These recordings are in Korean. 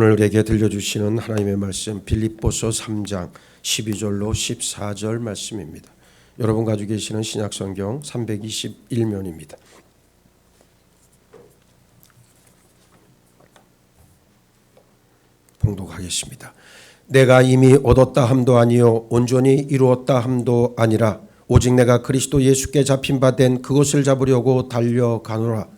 오늘 우리에게 들려주시는 하나님의 말씀 빌립보서 3장 12절로 14절 말씀입니다. 여러분 가지고 계시는 신약 성경 321면입니다. 봉독하겠습니다. 내가 이미 얻었다 함도 아니요 온전히 이루었다 함도 아니라 오직 내가 그리스도 예수께 잡힌 바 된 그것을 잡으려고 달려가노라.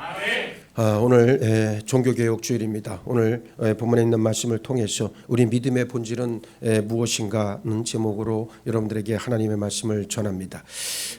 오늘 에, 종교개혁 주일입니다. 오늘 에, 본문에 있는 말씀을 통해서 우리 믿음의 본질은 에, 무엇인가는 제목으로 여러분들에게 하나님의 말씀을 전합니다.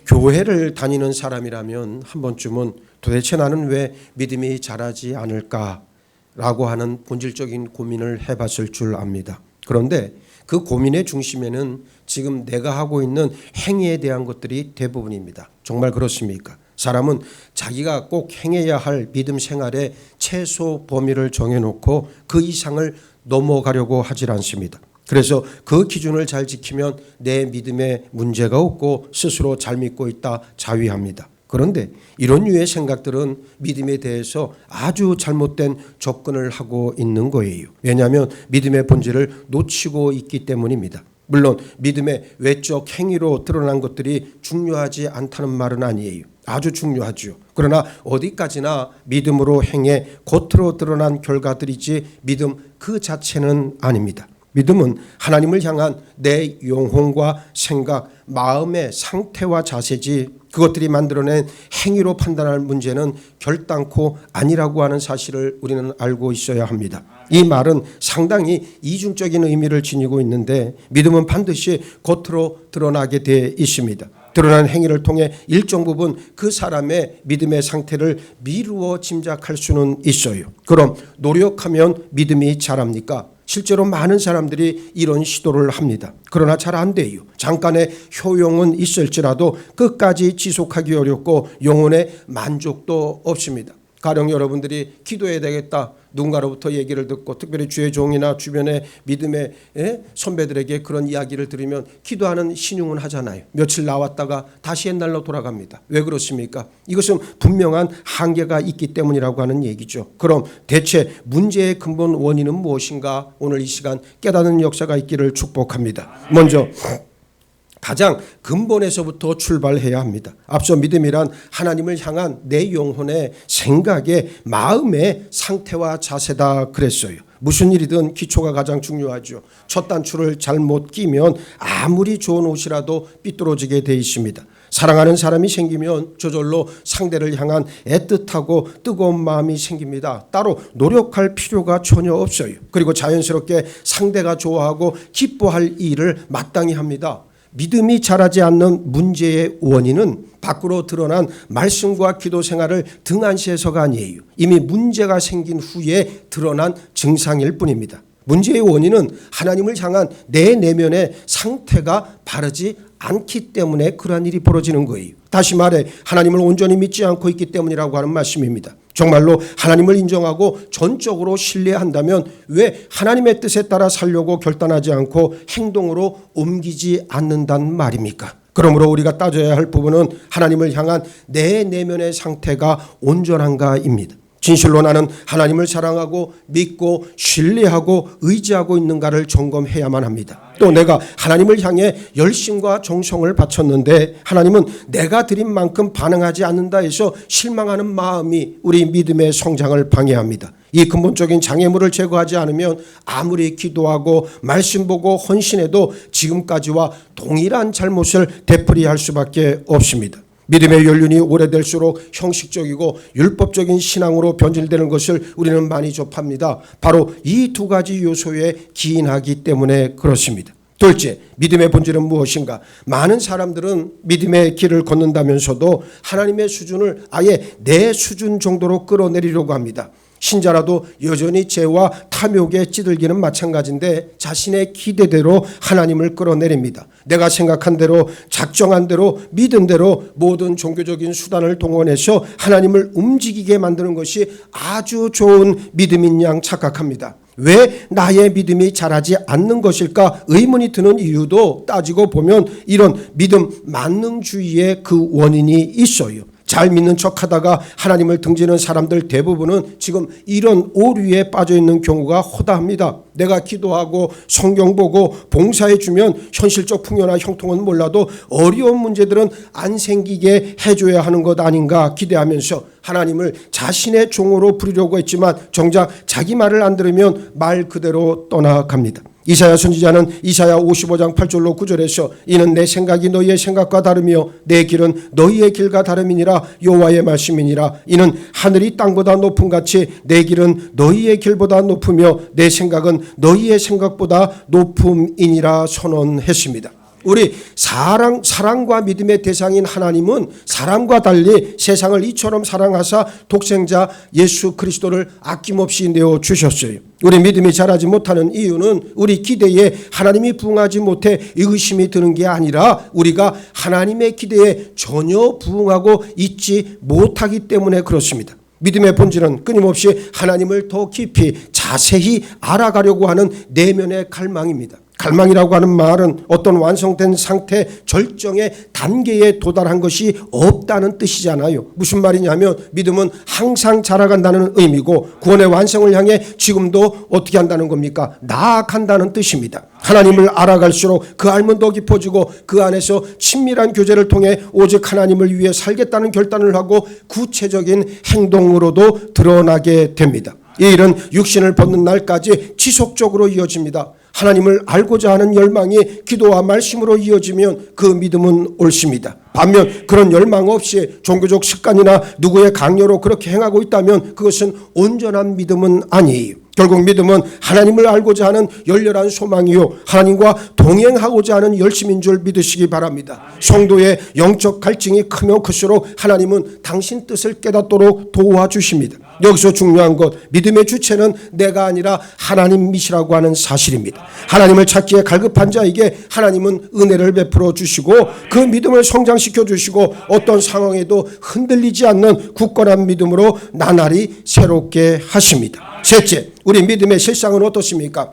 교회를 다니는 사람이라면 한 번쯤은 도대체 나는 왜 믿음이 자라지 않을까라고 하는 본질적인 고민을 해봤을 줄 압니다. 그런데 그 고민의 중심에는 지금 내가 하고 있는 행위에 대한 것들이 대부분입니다. 정말 그렇습니까? 사람은 자기가 꼭 행해야 할 믿음 생활의 최소 범위를 정해놓고 그 이상을 넘어가려고 하질 않습니다. 그래서 그 기준을 잘 지키면 내 믿음에 문제가 없고 스스로 잘 믿고 있다 자위합니다. 그런데 이런 류의 생각들은 믿음에 대해서 아주 잘못된 접근을 하고 있는 거예요. 왜냐하면 믿음의 본질을 놓치고 있기 때문입니다. 물론 믿음의 외적 행위로 드러난 것들이 중요하지 않다는 말은 아니에요. 아주 중요하죠. 그러나 어디까지나 믿음으로 행해 겉으로 드러난 결과들이지 믿음 그 자체는 아닙니다. 믿음은 하나님을 향한 내 영혼과 생각, 마음의 상태와 자세지 그것들이 만들어낸 행위로 판단할 문제는 결단코 아니라고 하는 사실을 우리는 알고 있어야 합니다. 이 말은 상당히 이중적인 의미를 지니고 있는데 믿음은 반드시 겉으로 드러나게 돼 있습니다. 드러난 행위를 통해 일정 부분 그 사람의 믿음의 상태를 미루어 짐작할 수는 있어요. 그럼 노력하면 믿음이 자랍니까? 실제로 많은 사람들이 이런 시도를 합니다. 그러나 잘 안 돼요. 잠깐의 효용은 있을지라도 끝까지 지속하기 어렵고 영혼의 만족도 없습니다. 가령 여러분들이 기도해야 되겠다. 누군가로부터 얘기를 듣고 특별히 주의 종이나 주변의 믿음의 예? 선배들에게 그런 이야기를 들으면 기도하는 신용은 하잖아요. 며칠 나왔다가 다시 옛날로 돌아갑니다. 왜 그렇습니까? 이것은 분명한 한계가 있기 때문이라고 하는 얘기죠. 그럼 대체 문제의 근본 원인은 무엇인가? 오늘 이 시간 깨닫는 역사가 있기를 축복합니다. 먼저 가장 근본에서부터 출발해야 합니다. 앞서 믿음이란 하나님을 향한 내 영혼의 생각의 마음의 상태와 자세다 그랬어요. 무슨 일이든 기초가 가장 중요하죠. 첫 단추를 잘못 끼면 아무리 좋은 옷이라도 삐뚤어지게 돼 있습니다. 사랑하는 사람이 생기면 저절로 상대를 향한 애틋하고 뜨거운 마음이 생깁니다. 따로 노력할 필요가 전혀 없어요. 그리고 자연스럽게 상대가 좋아하고 기뻐할 일을 마땅히 합니다. 믿음이 자라지 않는 문제의 원인은 밖으로 드러난 말씀과 기도 생활을 등한시해서가 아니에요. 이미 문제가 생긴 후에 드러난 증상일 뿐입니다. 문제의 원인은 하나님을 향한 내 내면의 상태가 바르지 않기 때문에 그러한 일이 벌어지는 거예요. 다시 말해 하나님을 온전히 믿지 않고 있기 때문이라고 하는 말씀입니다. 정말로 하나님을 인정하고 전적으로 신뢰한다면 왜 하나님의 뜻에 따라 살려고 결단하지 않고 행동으로 옮기지 않는단 말입니까? 그러므로 우리가 따져야 할 부분은 하나님을 향한 내 내면의 상태가 온전한가입니다. 진실로 나는 하나님을 사랑하고 믿고 신뢰하고 의지하고 있는가를 점검해야만 합니다. 또 내가 하나님을 향해 열심과 정성을 바쳤는데 하나님은 내가 드린 만큼 반응하지 않는다 해서 실망하는 마음이 우리 믿음의 성장을 방해합니다. 이 근본적인 장애물을 제거하지 않으면 아무리 기도하고 말씀 보고 헌신해도 지금까지와 동일한 잘못을 되풀이할 수밖에 없습니다. 믿음의 연륜이 오래될수록 형식적이고 율법적인 신앙으로 변질되는 것을 우리는 많이 접합니다. 바로 이 두 가지 요소에 기인하기 때문에 그렇습니다. 둘째, 믿음의 본질은 무엇인가? 많은 사람들은 믿음의 길을 걷는다면서도 하나님의 수준을 아예 내 수준 정도로 끌어내리려고 합니다. 신자라도 여전히 죄와 탐욕에 찌들기는 마찬가지인데 자신의 기대대로 하나님을 끌어내립니다. 내가 생각한 대로 작정한 대로 믿은 대로 모든 종교적인 수단을 동원해서 하나님을 움직이게 만드는 것이 아주 좋은 믿음인 양 착각합니다. 왜 나의 믿음이 자라지 않는 것일까 의문이 드는 이유도 따지고 보면 이런 믿음 만능주의의 그 원인이 있어요. 잘 믿는 척 하다가 하나님을 등지는 사람들 대부분은 지금 이런 오류에 빠져 있는 경우가 허다합니다. 내가 기도하고 성경 보고 봉사해 주면 현실적 풍요나 형통은 몰라도 어려운 문제들은 안 생기게 해줘야 하는 것 아닌가 기대하면서 하나님을 자신의 종으로 부르려고 했지만 정작 자기 말을 안 들으면 말 그대로 떠나갑니다. 이사야 선지자는 이사야 55장 8절로 9절에서 이는 내 생각이 너희의 생각과 다르며 내 길은 너희의 길과 다름이니라 여호와의 말씀이니라 이는 하늘이 땅보다 높은 같이 내 길은 너희의 길보다 높으며 내 생각은 너희의 생각보다 높음이니라 선언했습니다. 우리 사랑 사랑과 믿음의 대상인 하나님은 사람과 달리 세상을 이처럼 사랑하사 독생자 예수 그리스도를 아낌없이 내어 주셨어요. 우리 믿음이 자라지 못하는 이유는 우리 기대에 하나님이 부응하지 못해 의심이 드는 게 아니라 우리가 하나님의 기대에 전혀 부응하고 있지 못하기 때문에 그렇습니다. 믿음의 본질은 끊임없이 하나님을 더 깊이 자세히 알아가려고 하는 내면의 갈망입니다. 갈망이라고 하는 말은 어떤 완성된 상태 절정의 단계에 도달한 것이 없다는 뜻이잖아요. 무슨 말이냐면 믿음은 항상 자라간다는 의미고 구원의 완성을 향해 지금도 어떻게 한다는 겁니까? 나아간다는 뜻입니다. 하나님을 알아갈수록 그 알면 더 깊어지고 그 안에서 친밀한 교제를 통해 오직 하나님을 위해 살겠다는 결단을 하고 구체적인 행동으로도 드러나게 됩니다. 이 일은 육신을 벗는 날까지 지속적으로 이어집니다. 하나님을 알고자 하는 열망이 기도와 말씀으로 이어지면 그 믿음은 옳습니다. 반면 그런 열망 없이 종교적 습관이나 누구의 강요로 그렇게 행하고 있다면 그것은 온전한 믿음은 아니에요. 결국 믿음은 하나님을 알고자 하는 열렬한 소망이요 하나님과 동행하고자 하는 열심인 줄 믿으시기 바랍니다. 성도의 영적 갈증이 크면 클수록 하나님은 당신 뜻을 깨닫도록 도와주십니다. 여기서 중요한 것 믿음의 주체는 내가 아니라 하나님이시라고 하는 사실입니다. 하나님을 찾기에 갈급한 자에게 하나님은 은혜를 베풀어 주시고 그 믿음을 성장시켜 주시고 어떤 상황에도 흔들리지 않는 굳건한 믿음으로 나날이 새롭게 하십니다. 셋째, 우리 믿음의 실상은 어떻습니까?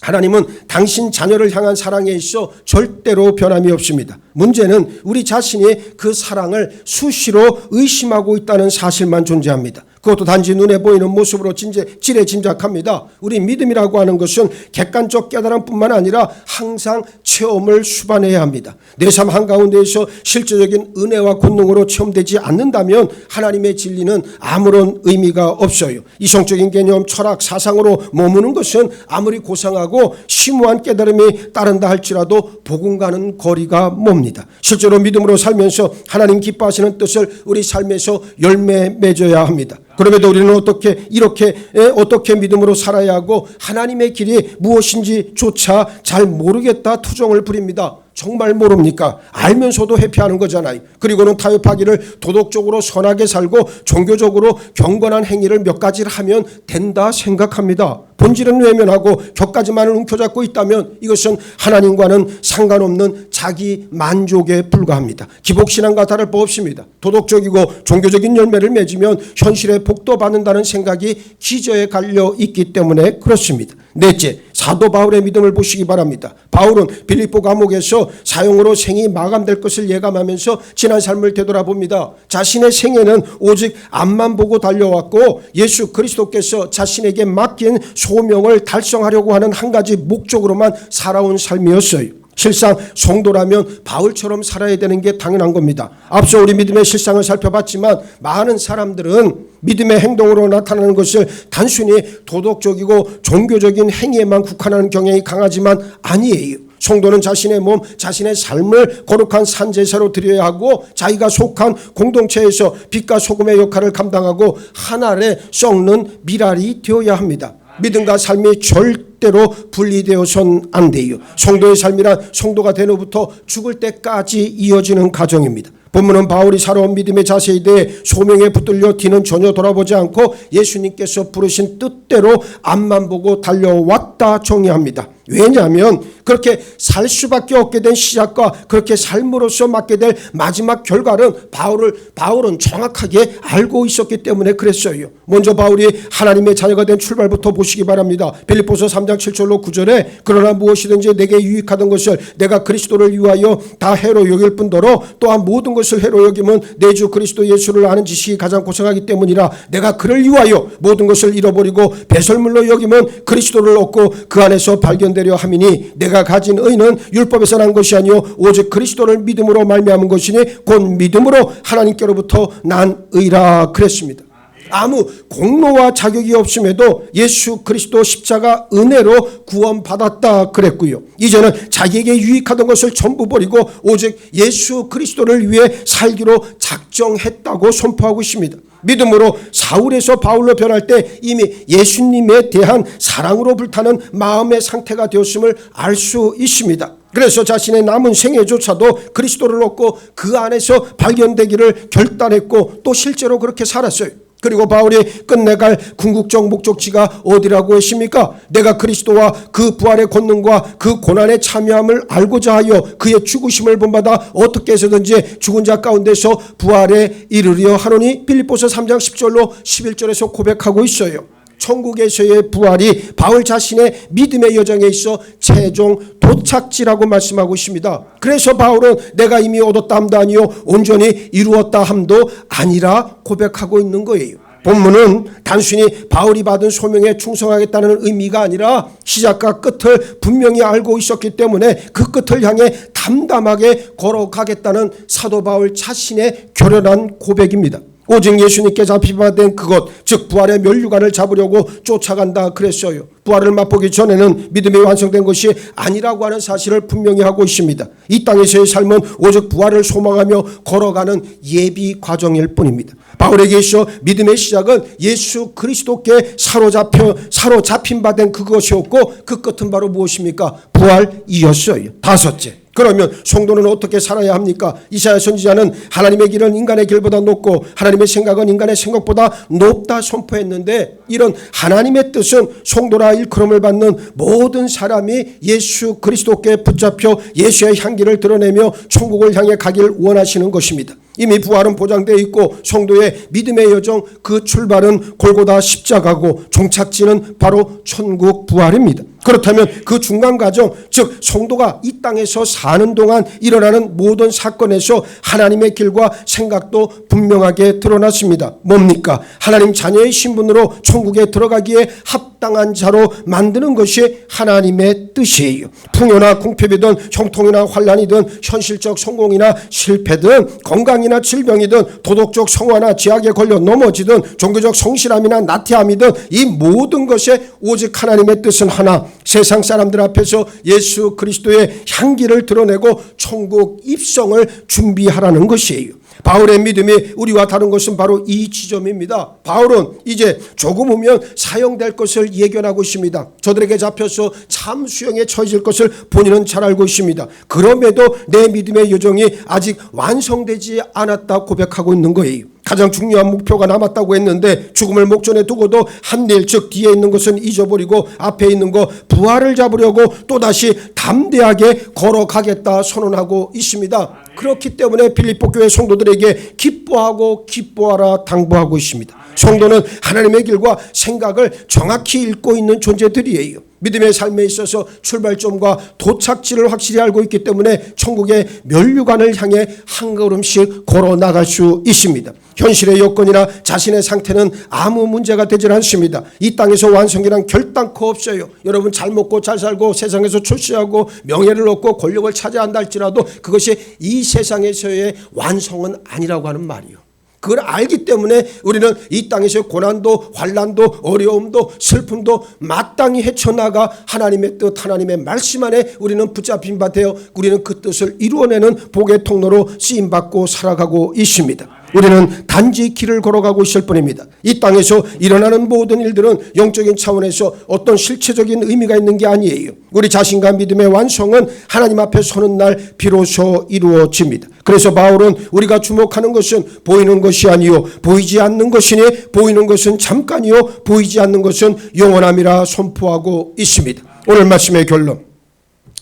하나님은 당신 자녀를 향한 사랑에 있어 절대로 변함이 없습니다. 문제는 우리 자신이 그 사랑을 수시로 의심하고 있다는 사실만 존재합니다. 그것도 단지 눈에 보이는 모습으로 진제, 지레 짐작합니다. 우리 믿음이라고 하는 것은 객관적 깨달음뿐만 아니라 항상 체험을 수반해야 합니다. 내 삶 한가운데에서 실제적인 은혜와 권능으로 체험되지 않는다면 하나님의 진리는 아무런 의미가 없어요. 이성적인 개념, 철학, 사상으로 머무는 것은 아무리 고상하고 심오한 깨달음이 따른다 할지라도 복음과는 거리가 멉니다. 실제로 믿음으로 살면서 하나님 기뻐하시는 뜻을 우리 삶에서 열매 맺어야 합니다. 그럼에도 우리는 어떻게 이렇게 어떻게 믿음으로 살아야 하고 하나님의 길이 무엇인지조차 잘 모르겠다 투정을 부립니다. 정말 모릅니까? 알면서도 회피하는 거잖아요. 그리고는 타협하기를 도덕적으로 선하게 살고 종교적으로 경건한 행위를 몇 가지를 하면 된다 생각합니다. 본질은 외면하고 격가지만을 움켜잡고 있다면 이것은 하나님과는 상관없는 자기 만족에 불과합니다. 기복신앙과 다를 바 없습니다. 도덕적이고 종교적인 열매를 맺으면 현실에 복도 받는다는 생각이 기저에 갈려 있기 때문에 그렇습니다. 넷째, 사도 바울의 믿음을 보시기 바랍니다. 바울은 빌립보 감옥에서 사형으로 생이 마감될 것을 예감하면서 지난 삶을 되돌아봅니다. 자신의 생애는 오직 앞만 보고 달려왔고 예수 그리스도께서 자신에게 맡긴 소명을 달성하려고 하는 한 가지 목적으로만 살아온 삶이었어요. 실상 성도라면 바울처럼 살아야 되는 게 당연한 겁니다. 앞서 우리 믿음의 실상을 살펴봤지만 많은 사람들은 믿음의 행동으로 나타나는 것을 단순히 도덕적이고 종교적인 행위에만 국한하는 경향이 강하지만 아니에요. 성도는 자신의 몸, 자신의 삶을 거룩한 산제사로 드려야 하고 자기가 속한 공동체에서 빛과 소금의 역할을 감당하고 하나에 썩는 미랄이 되어야 합니다. 믿음과 삶이 절대로 분리되어선 안 돼요. 성도의 삶이란 성도가 된 후부터 죽을 때까지 이어지는 과정입니다. 본문은 바울이 살아온 믿음의 자세에 대해 소명에 붙들려 뒤는 전혀 돌아보지 않고 예수님께서 부르신 뜻대로 앞만 보고 달려왔다 정의합니다. 왜냐하면 그렇게 살 수밖에 없게 된 시작과 그렇게 삶으로서 맞게 될 마지막 결과는 바울을 바울은 정확하게 알고 있었기 때문에 그랬어요. 먼저 바울이 하나님의 자녀가 된 출발부터 보시기 바랍니다. 빌립보서 3장 7절로 9절에 그러나 무엇이든지 내게 유익하던 것을 내가 그리스도를 위하여 다 해로 여길 뿐더러 또한 모든 것을 해로 여기면 내주 그리스도 예수를 아는 지식이 가장 고생하기 때문이라 내가 그를 위하여 모든 것을 잃어버리고 배설물로 여기면 그리스도를 얻고 그 안에서 발견 되려 함이니 내가 가진 의는 율법에서 난 것이 아니요 오직 그리스도를 믿음으로 말미암은 것이니 곧 믿음으로 하나님께로부터 난 의라 그랬습니다. 아무 공로와 자격이 없음에도 예수 그리스도 십자가 은혜로 구원받았다 그랬고요. 이제는 자기에게 유익하던 것을 전부 버리고 오직 예수 그리스도를 위해 살기로 작정했다고 선포하고 있습니다. 믿음으로 사울에서 바울로 변할 때 이미 예수님에 대한 사랑으로 불타는 마음의 상태가 되었음을 알 수 있습니다. 그래서 자신의 남은 생애조차도 그리스도를 얻고 그 안에서 발견되기를 결단했고 또 실제로 그렇게 살았어요. 그리고 바울이 끝내 갈 궁극적 목적지가 어디라고 했습니까? 내가 그리스도와 그 부활의 권능과 그 고난에 참여함을 알고자 하여 그의 죽으심을 본받아 어떻게 해서든지 죽은 자 가운데서 부활에 이르려 하노니 빌립보서 3장 10절로 11절에서 고백하고 있어요. 천국에서의 부활이 바울 자신의 믿음의 여정에 있어 최종 도착지라고 말씀하고 있습니다. 그래서 바울은 내가 이미 얻었다 함도 아니요 온전히 이루었다 함도 아니라 고백하고 있는 거예요. 본문은 단순히 바울이 받은 소명에 충성하겠다는 의미가 아니라 시작과 끝을 분명히 알고 있었기 때문에 그 끝을 향해 담담하게 걸어가겠다는 사도 바울 자신의 결연한 고백입니다. 오직 예수님께 잡히받은 그것 즉 부활의 면류관을 잡으려고 쫓아간다 그랬어요. 부활을 맛보기 전에는 믿음이 완성된 것이 아니라고 하는 사실을 분명히 하고 있습니다. 이 땅에서의 삶은 오직 부활을 소망하며 걸어가는 예비 과정일 뿐입니다. 바울에게 있어 믿음의 시작은 예수 그리스도께 사로잡혀 사로잡힌 바 된 그것이었고 그 끝은 바로 무엇입니까? 부활이었어요. 다섯째. 그러면 성도는 어떻게 살아야 합니까? 이사야 선지자는 하나님의 길은 인간의 길보다 높고 하나님의 생각은 인간의 생각보다 높다 선포했는데 이런 하나님의 뜻은 성도라 일컬음을 받는 모든 사람이 예수 그리스도께 붙잡혀 예수의 향기를 드러내며 천국을 향해 가길 원하시는 것입니다. 이미 부활은 보장되어 있고 성도의 믿음의 여정 그 출발은 골고다 십자가고 종착지는 바로 천국 부활입니다. 그렇다면 그 중간 과정 즉 성도가 이 땅에서 사는 동안 일어나는 모든 사건에서 하나님의 길과 생각도 분명하게 드러났습니다. 뭡니까? 하나님 자녀의 신분으로 천국에 들어가기에 합 당한 자로 만드는 것이 하나님의 뜻이에요. 풍요나 궁핍이든 형통이나 환란이든 현실적 성공이나 실패든 건강이나 질병이든 도덕적 성화나 지약에 걸려 넘어지든 종교적 성실함이나 나태함이든 이 모든 것에 오직 하나님의 뜻은 하나 세상 사람들 앞에서 예수 그리스도의 향기를 드러내고 천국 입성을 준비하라는 것이에요. 바울의 믿음이 우리와 다른 것은 바로 이 지점입니다. 바울은 이제 조금 후면 사형될 것을 예견하고 있습니다. 저들에게 잡혀서 참 수형에 처해질 것을 본인은 잘 알고 있습니다. 그럼에도 내 믿음의 여정이 아직 완성되지 않았다 고백하고 있는 거예요. 가장 중요한 목표가 남았다고 했는데 죽음을 목전에 두고도 한일 즉 뒤에 있는 것은 잊어버리고 앞에 있는 거 부활을 잡으려고 또다시 담대하게 걸어가겠다 선언하고 있습니다. 그렇기 때문에 빌립보 교회 성도들에게 기뻐하고 기뻐하라 당부하고 있습니다. 성도는 하나님의 길과 생각을 정확히 읽고 있는 존재들이에요. 믿음의 삶에 있어서 출발점과 도착지를 확실히 알고 있기 때문에 천국의 면류관을 향해 한 걸음씩 걸어 나갈 수 있습니다. 현실의 여건이나 자신의 상태는 아무 문제가 되질 않습니다. 이 땅에서 완성이란 결단코 없어요. 여러분 잘 먹고 잘 살고 세상에서 출세하고 명예를 얻고 권력을 차지한다 할지라도 그것이 이 세상에서의 완성은 아니라고 하는 말이요. 그걸 알기 때문에 우리는 이 땅에서 고난도 환란도 어려움도 슬픔도 마땅히 헤쳐나가 하나님의 뜻 하나님의 말씀 안에 우리는 붙잡힌 바 되어 우리는 그 뜻을 이루어내는 복의 통로로 쓰임받고 살아가고 있습니다. 우리는 단지 길을 걸어가고 있을 뿐입니다. 이 땅에서 일어나는 모든 일들은 영적인 차원에서 어떤 실체적인 의미가 있는 게 아니에요. 우리 자신과 믿음의 완성은 하나님 앞에 서는 날 비로소 이루어집니다. 그래서 바울은 우리가 주목하는 것은 보이는 것이 아니요 보이지 않는 것이니 보이는 것은 잠깐이요 보이지 않는 것은 영원함이라 선포하고 있습니다. 오늘 말씀의 결론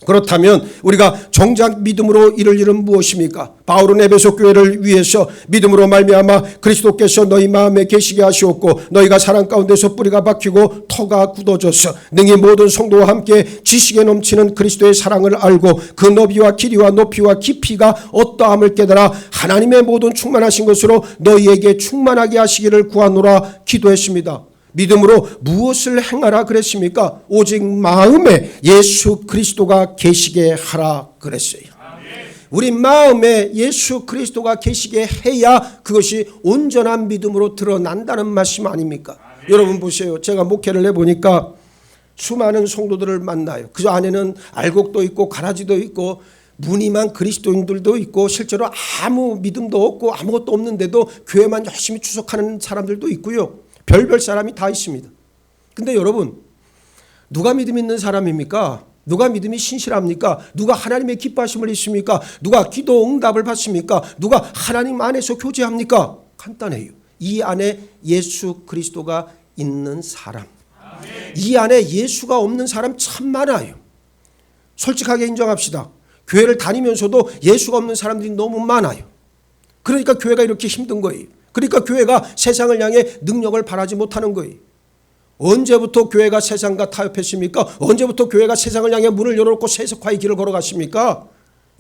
그렇다면 우리가 정작 믿음으로 이룰 일은 무엇입니까? 바울은 에베소 교회를 위해서 믿음으로 말미암아 그리스도께서 너희 마음에 계시게 하시었고 너희가 사랑 가운데서 뿌리가 박히고 터가 굳어져서 능히 모든 성도와 함께 지식에 넘치는 그리스도의 사랑을 알고 그 너비와 길이와 높이와 깊이가 어떠함을 깨달아 하나님의 모든 충만하신 것으로 너희에게 충만하게 하시기를 구하노라 기도했습니다. 믿음으로 무엇을 행하라 그랬습니까? 오직 마음에 예수 그리스도가 계시게 하라 그랬어요. 우리 마음에 예수 그리스도가 계시게 해야 그것이 온전한 믿음으로 드러난다는 말씀 아닙니까? 여러분 보세요. 제가 목회를 해보니까 수많은 성도들을 만나요. 그 안에는 알곡도 있고 가라지도 있고 무늬만 그리스도인들도 있고 실제로 아무 믿음도 없고 아무것도 없는데도 교회만 열심히 추석하는 사람들도 있고요. 별별 사람이 다 있습니다. 근데 여러분 누가 믿음 있는 사람입니까? 누가 믿음이 신실합니까? 누가 하나님의 기뻐하심을 있습니까? 누가 기도 응답을 받습니까? 누가 하나님 안에서 교제합니까? 간단해요. 이 안에 예수 그리스도가 있는 사람. 이 안에 예수가 없는 사람 참 많아요. 솔직하게 인정합시다. 교회를 다니면서도 예수가 없는 사람들이 너무 많아요. 그러니까 교회가 이렇게 힘든 거예요. 그러니까 교회가 세상을 향해 능력을 발하지 못하는 거예요. 언제부터 교회가 세상과 타협했습니까? 언제부터 교회가 세상을 향해 문을 열어놓고 세속화의 길을 걸어갔습니까?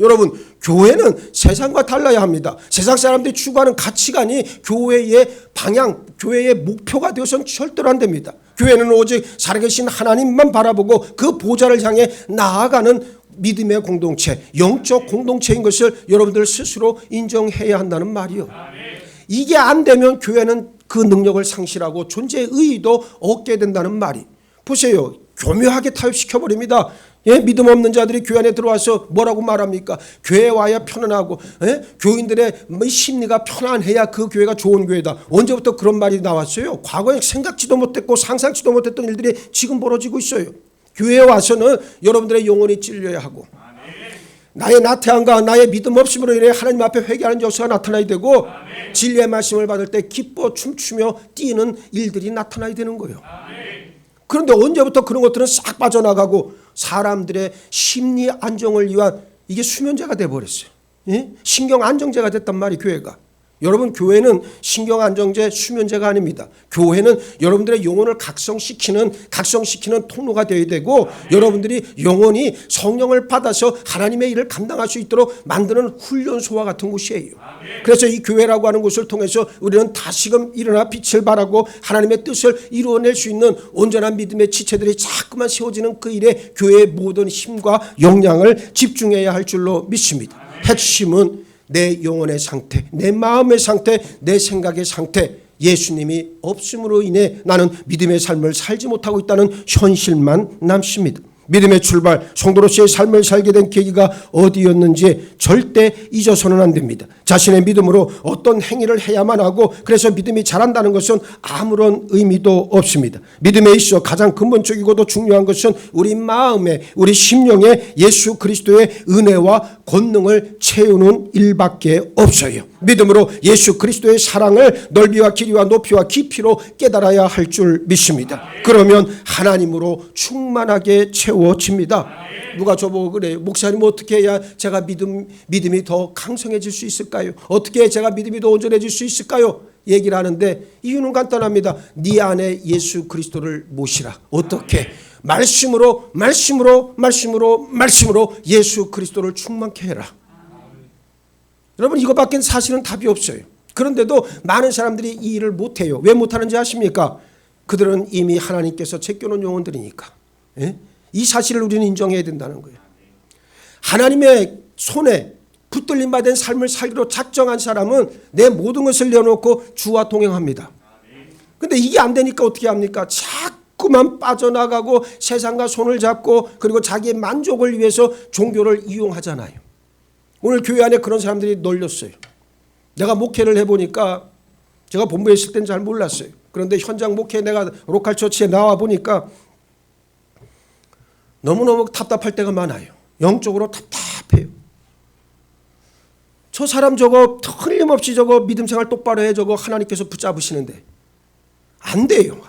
여러분, 교회는 세상과 달라야 합니다. 세상 사람들이 추구하는 가치관이 교회의 방향, 교회의 목표가 되어서는 절대로 안 됩니다. 교회는 오직 살아계신 하나님만 바라보고 그 보좌를 향해 나아가는 믿음의 공동체, 영적 공동체인 것을 여러분들 스스로 인정해야 한다는 말이요. 이게 안 되면 교회는 그 능력을 상실하고 존재의 의의도 얻게 된다는 말이. 보세요. 교묘하게 타협시켜 버립니다. 예, 믿음 없는 자들이 교회 안에 들어와서 뭐라고 말합니까? 교회 와야 편안하고 예? 교인들의 뭐 심리가 편안해야 그 교회가 좋은 교회다. 언제부터 그런 말이 나왔어요? 과거에 생각지도 못했고 상상치도 못했던 일들이 지금 벌어지고 있어요. 교회에 와서는 여러분들의 영혼이 찔려야 하고 나의 나태함과 나의 믿음 없음으로 인해 하나님 앞에 회개하는 역사가 나타나야 되고 진리의 말씀을 받을 때 기뻐 춤추며 뛰는 일들이 나타나야 되는 거예요. 그런데 언제부터 그런 것들은 싹 빠져나가고 사람들의 심리 안정을 위한 이게 수면제가 돼 버렸어요. 예? 신경 안정제가 됐단 말이 교회가. 여러분 교회는 신경 안정제 수면제가 아닙니다. 교회는 여러분들의 영혼을 각성시키는 각성시키는 통로가 되어야 되고 여러분들이 영혼이 성령을 받아서 하나님의 일을 감당할 수 있도록 만드는 훈련소와 같은 곳이에요. 그래서 이 교회라고 하는 곳을 통해서 우리는 다시금 일어나 빛을 발하고 하나님의 뜻을 이루어낼 수 있는 온전한 믿음의 지체들이 자꾸만 세워지는 그 일에 교회의 모든 힘과 역량을 집중해야 할 줄로 믿습니다. 핵심은 내 영혼의 상태, 내 마음의 상태, 내 생각의 상태, 예수님이 없음으로 인해 나는 믿음의 삶을 살지 못하고 있다는 현실만 남습니다. 믿음의 출발, 성도로서의 삶을 살게 된 계기가 어디였는지 절대 잊어서는 안 됩니다. 자신의 믿음으로 어떤 행위를 해야만 하고 그래서 믿음이 자란다는 것은 아무런 의미도 없습니다. 믿음에 있어 가장 근본적이고도 중요한 것은 우리 마음에, 우리 심령에 예수 그리스도의 은혜와 권능을 채우는 일밖에 없어요. 믿음으로 예수 그리스도의 사랑을 넓이와 길이와 높이와 깊이로 깨달아야 할 줄 믿습니다. 그러면 하나님으로 충만하게 채워집니다. 누가 저보고 그래요. 목사님 어떻게 해야 제가 믿음 믿음이 더 강성해질 수 있을까요? 어떻게 제가 믿음이 더 온전해질 수 있을까요? 얘기를 하는데 이유는 간단합니다. 네 안에 예수 그리스도를 모시라. 어떻게? 말씀으로 말씀으로 말씀으로 말씀으로 예수 그리스도를 충만케 해라. 여러분 이거밖엔 사실은 답이 없어요. 그런데도 많은 사람들이 이 일을 못해요. 왜 못하는지 아십니까? 그들은 이미 하나님께서 제껴놓은 영혼들이니까. 예? 이 사실을 우리는 인정해야 된다는 거예요. 하나님의 손에 붙들림 받은 삶을 살기로 작정한 사람은 내 모든 것을 내놓고 주와 동행합니다. 근데 이게 안 되니까 어떻게 합니까? 자꾸만 빠져나가고 세상과 손을 잡고 그리고 자기의 만족을 위해서 종교를 이용하잖아요. 오늘 교회 안에 그런 사람들이 널렸어요. 내가 목회를 해보니까 제가 본부에 있을 땐 잘 몰랐어요. 그런데 현장 목회 내가 로컬 처치에 나와 보니까 너무너무 답답할 때가 많아요. 영적으로 답답해요. 저 사람 저거 틀림없이 저거 믿음 생활 똑바로 해 저거 하나님께서 붙잡으시는데 안 돼요.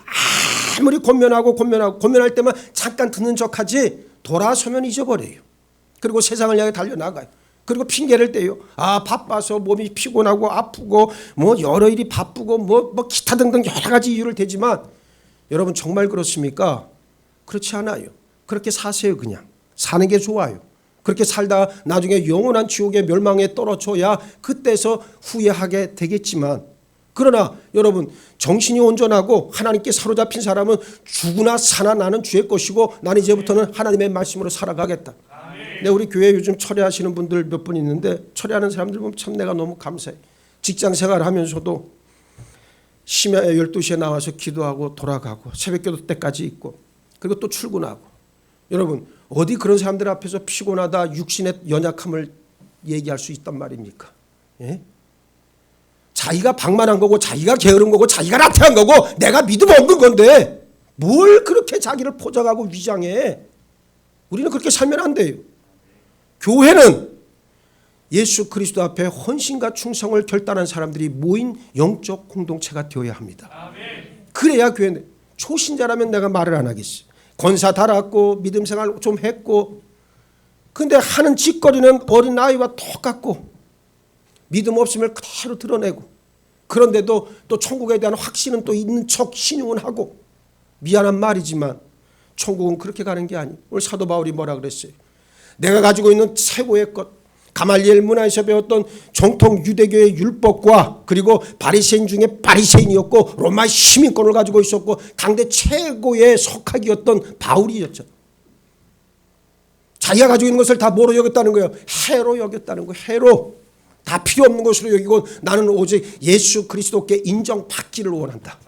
아무리 권면하고 권면하고 권면할 때만 잠깐 듣는 척하지 돌아서면 잊어버려요. 그리고 세상을 향해 달려나가요. 그리고 핑계를 대요. 아 바빠서 몸이 피곤하고 아프고 뭐 여러 일이 바쁘고 뭐, 뭐 기타 등등 여러 가지 이유를 대지만 여러분 정말 그렇습니까? 그렇지 않아요. 그렇게 사세요 그냥. 사는 게 좋아요. 그렇게 살다 나중에 영원한 지옥의 멸망에 떨어져야 그때서 후회하게 되겠지만 그러나 여러분 정신이 온전하고 하나님께 사로잡힌 사람은 죽으나 사나 나는 주의 것이고 나는 이제부터는 하나님의 말씀으로 살아가겠다. 네, 우리 교회 요즘 철회하시는 분들 몇 분 있는데 철회하는 사람들 보면 참 내가 너무 감사해. 직장 생활하면서도 심야 12시에 나와서 기도하고 돌아가고 새벽기도 때까지 있고 그리고 또 출근하고 여러분 어디 그런 사람들 앞에서 피곤하다 육신의 연약함을 얘기할 수 있단 말입니까? 예? 자기가 방만한 거고 자기가 게으른 거고 자기가 나태한 거고 내가 믿음 없는 건데 뭘 그렇게 자기를 포장하고 위장해? 우리는 그렇게 살면 안 돼요. 교회는 예수 그리스도 앞에 헌신과 충성을 결단한 사람들이 모인 영적 공동체가 되어야 합니다. 그래야 교회는 초신자라면 내가 말을 안 하겠어. 권사 달았고 믿음 생활 좀 했고 근데 하는 짓거리는 어린 아이와 똑같고 믿음 없음을 그대로 드러내고 그런데도 또 천국에 대한 확신은 또 있는 척 신용은 하고 미안한 말이지만 천국은 그렇게 가는 게 아니. 오늘 사도 바울이 뭐라 그랬어요? 내가 가지고 있는 최고의 것 가말리엘 문화에서 배웠던 정통 유대교의 율법과 그리고 바리새인 중에 바리새인이었고 로마 시민권을 가지고 있었고 당대 최고의 석학이었던 바울이었죠. 자기가 가지고 있는 것을 다 뭐로 여겼다는 거예요? 해로 여겼다는 거예요. 해로 다 필요 없는 것으로 여기고 나는 오직 예수 그리스도께 인정받기를 원한다.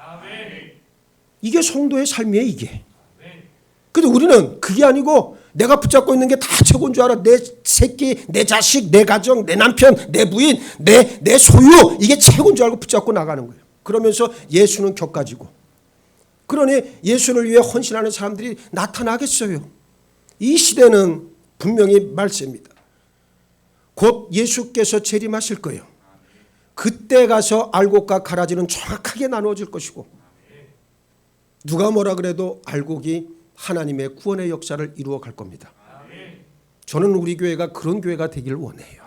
이게 성도의 삶이에요, 이게. 근데 우리는 그게 아니고 내가 붙잡고 있는 게 다 최고인 줄 알아. 내 새끼, 내 자식, 내 가정, 내 남편, 내 부인, 내, 내 소유 이게 최고인 줄 알고 붙잡고 나가는 거예요. 그러면서 예수는 격가지고. 그러니 예수를 위해 헌신하는 사람들이 나타나겠어요. 이 시대는 분명히 말세입니다. 곧 예수께서 재림하실 거예요. 그때 가서 알곡과 가라지는 정확하게 나누어질 것이고 누가 뭐라 그래도 알곡이 하나님의 구원의 역사를 이루어 갈 겁니다. 저는 우리 교회가 그런 교회가 되길 원해요.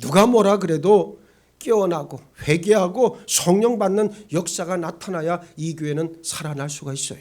누가 뭐라 그래도 깨어나고 회개하고 성령 받는 역사가 나타나야 이 교회는 살아날 수가 있어요.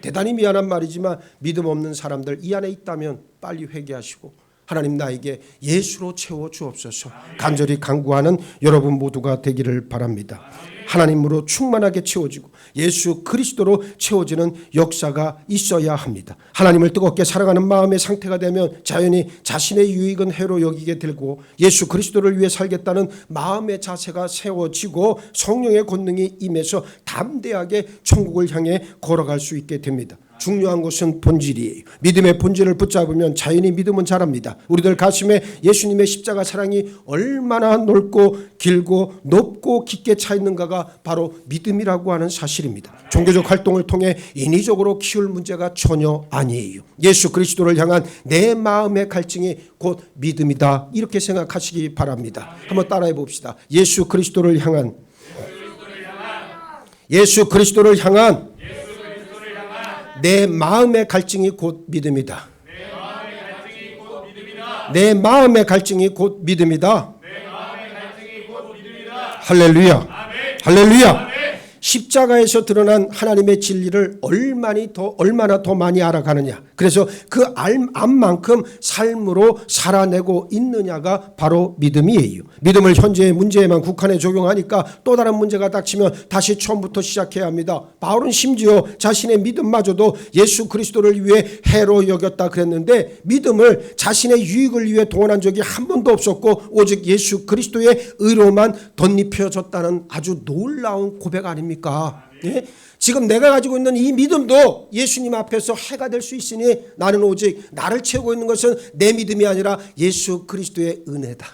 대단히 미안한 말이지만 믿음 없는 사람들 이 안에 있다면 빨리 회개하시고 하나님 나에게 예수로 채워 주옵소서. 간절히 간구하는 여러분 모두가 되기를 바랍니다. 하나님으로 충만하게 채워지고 예수 그리스도로 채워지는 역사가 있어야 합니다. 하나님을 뜨겁게 사랑하는 마음의 상태가 되면 자연히 자신의 유익은 해로 여기게 되고 예수 그리스도를 위해 살겠다는 마음의 자세가 세워지고 성령의 권능이 임해서 담대하게 천국을 향해 걸어갈 수 있게 됩니다. 중요한 것은 본질이에요. 믿음의 본질을 붙잡으면 자연히 믿음은 자랍니다. 우리들 가슴에 예수님의 십자가 사랑이 얼마나 넓고 길고 높고 깊게 차 있는가가 바로 믿음이라고 하는 사실입니다. 종교적 활동을 통해 인위적으로 키울 문제가 전혀 아니에요. 예수 그리스도를 향한 내 마음의 갈증이 곧 믿음이다. 이렇게 생각하시기 바랍니다. 한번 따라해 봅시다. 예수 그리스도를 향한 예수 그리스도를 향한 내 마음의 갈증이 곧 믿음이다. 내 마음의 갈증이 곧 믿음이다. 할렐루야. 할렐루야. 십자가에서 드러난 하나님의 진리를 얼마나 더 얼마나 더 많이 알아가느냐. 그래서 그 알- 암만큼 삶으로 살아내고 있느냐가 바로 믿음이에요. 믿음을 현재의 문제에만 국한해 적용하니까 또 다른 문제가 닥치면 다시 처음부터 시작해야 합니다. 바울은 심지어 자신의 믿음마저도 예수 그리스도를 위해 해로 여겼다 그랬는데 믿음을 자신의 유익을 위해 동원한 적이 한 번도 없었고 오직 예수 그리스도의 의로만 덧입혀졌다는 아주 놀라운 고백 아닙니까? 예? 지금 내가 가지고 있는 이 믿음도 예수님 앞에서 해가 될 수 있으니 나는 오직 나를 채우고 있는 것은 내 믿음이 아니라 예수 그리스도의 은혜다.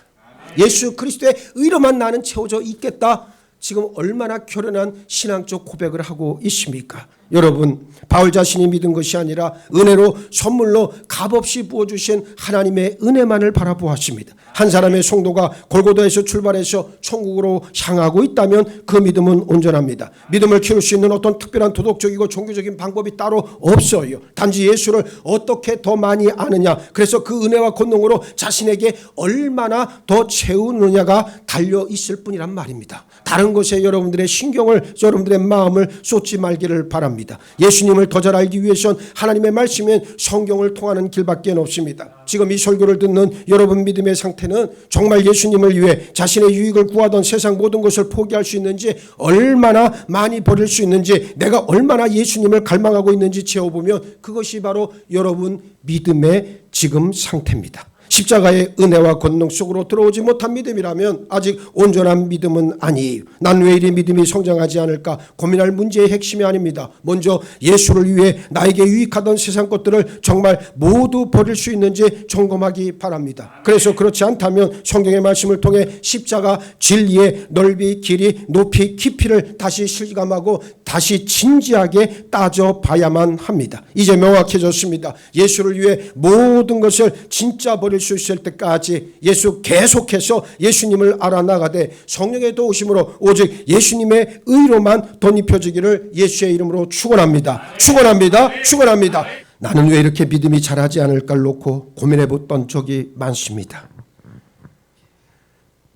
예수 그리스도의 의로만 나는 채워져 있겠다. 지금 얼마나 결연한 신앙적 고백을 하고 있습니까? 여러분, 바울 자신이 믿은 것이 아니라 은혜로 선물로 값없이 부어주신 하나님의 은혜만을 바라보았습니다. 한 사람의 성도가 골고다에서 출발해서 천국으로 향하고 있다면 그 믿음은 온전합니다. 믿음을 키울 수 있는 어떤 특별한 도덕적이고 종교적인 방법이 따로 없어요. 단지 예수를 어떻게 더 많이 아느냐. 그래서 그 은혜와 권능으로 자신에게 얼마나 더 채우느냐가 달려 있을 뿐이란 말입니다. 다른 것에 여러분들의 신경을 여러분들의 마음을 쏟지 말기를 바랍니다. 예수님을 더 잘 알기 위해선 하나님의 말씀인 성경을 통하는 길밖에 없습니다. 지금 이 설교를 듣는 여러분 믿음의 상태는 정말 예수님을 위해 자신의 유익을 구하던 세상 모든 것을 포기할 수 있는지 얼마나 많이 버릴 수 있는지 내가 얼마나 예수님을 갈망하고 있는지 채워보면 그것이 바로 여러분 믿음의 지금 상태입니다. 십자가의 은혜와 권능 속으로 들어오지 못한 믿음이라면 아직 온전한 믿음은 아니에요. 난 왜 이리 믿음이 성장하지 않을까 고민할 문제의 핵심이 아닙니다. 먼저 예수를 위해 나에게 유익하던 세상 것들을 정말 모두 버릴 수 있는지 점검하기 바랍니다. 그래서 그렇지 않다면 성경의 말씀을 통해 십자가 진리의 넓이, 길이, 높이, 깊이를 다시 실감하고 다시 진지하게 따져봐야만 합니다. 이제 명확해졌습니다. 예수를 위해 모든 것을 진짜 버릴 수 있을 때까지 예수 계속해서 예수님을 알아나가되 성령의 도우심으로 오직 예수님의 의로만 덧입혀지기를 예수의 이름으로 축원합니다. 축원합니다. 축원합니다. 나는 왜 이렇게 믿음이 자라지 않을까를 놓고 고민해 봤던 적이 많습니다.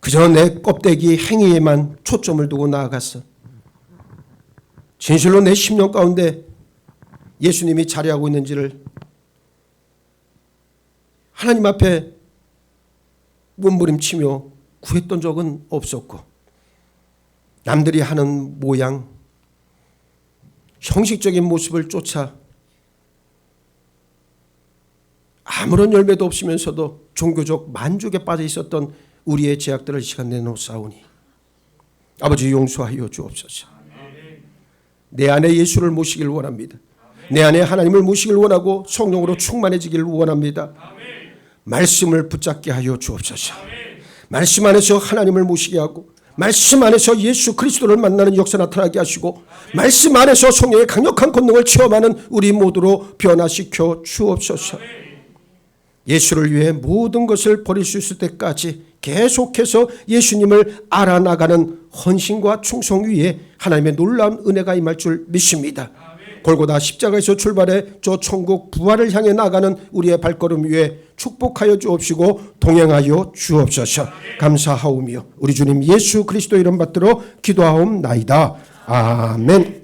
그저 내 껍데기 행위에만 초점을 두고 나아갔어. 진실로 내 10년 가운데 예수님이 자리하고 있는지를 하나님 앞에 몸부림치며 구했던 적은 없었고 남들이 하는 모양 형식적인 모습을 쫓아 아무런 열매도 없으면서도 종교적 만족에 빠져 있었던 우리의 제약들을 이 시간 내놓사오니 아버지 용서하여 주옵소서. 내 안에 예수를 모시길 원합니다. 내 안에 하나님을 모시길 원하고 성령으로 충만해지길 원합니다. 말씀을 붙잡게 하여 주옵소서. 말씀 안에서 하나님을 모시게 하고 말씀 안에서 예수 그리스도를 만나는 역사 나타나게 하시고 말씀 안에서 성령의 강력한 권능을 체험하는 우리 모두로 변화시켜 주옵소서. 예수를 위해 모든 것을 버릴 수 있을 때까지 계속해서 예수님을 알아나가는 헌신과 충성 위에 하나님의 놀라운 은혜가 임할 줄 믿습니다. 골고다 십자가에서 출발해 저 천국 부활을 향해 나가는 우리의 발걸음 위에 축복하여 주옵시고 동행하여 주옵소서 감사하오며 우리 주님 예수 그리스도 이름 받들어 기도하옵나이다. 아멘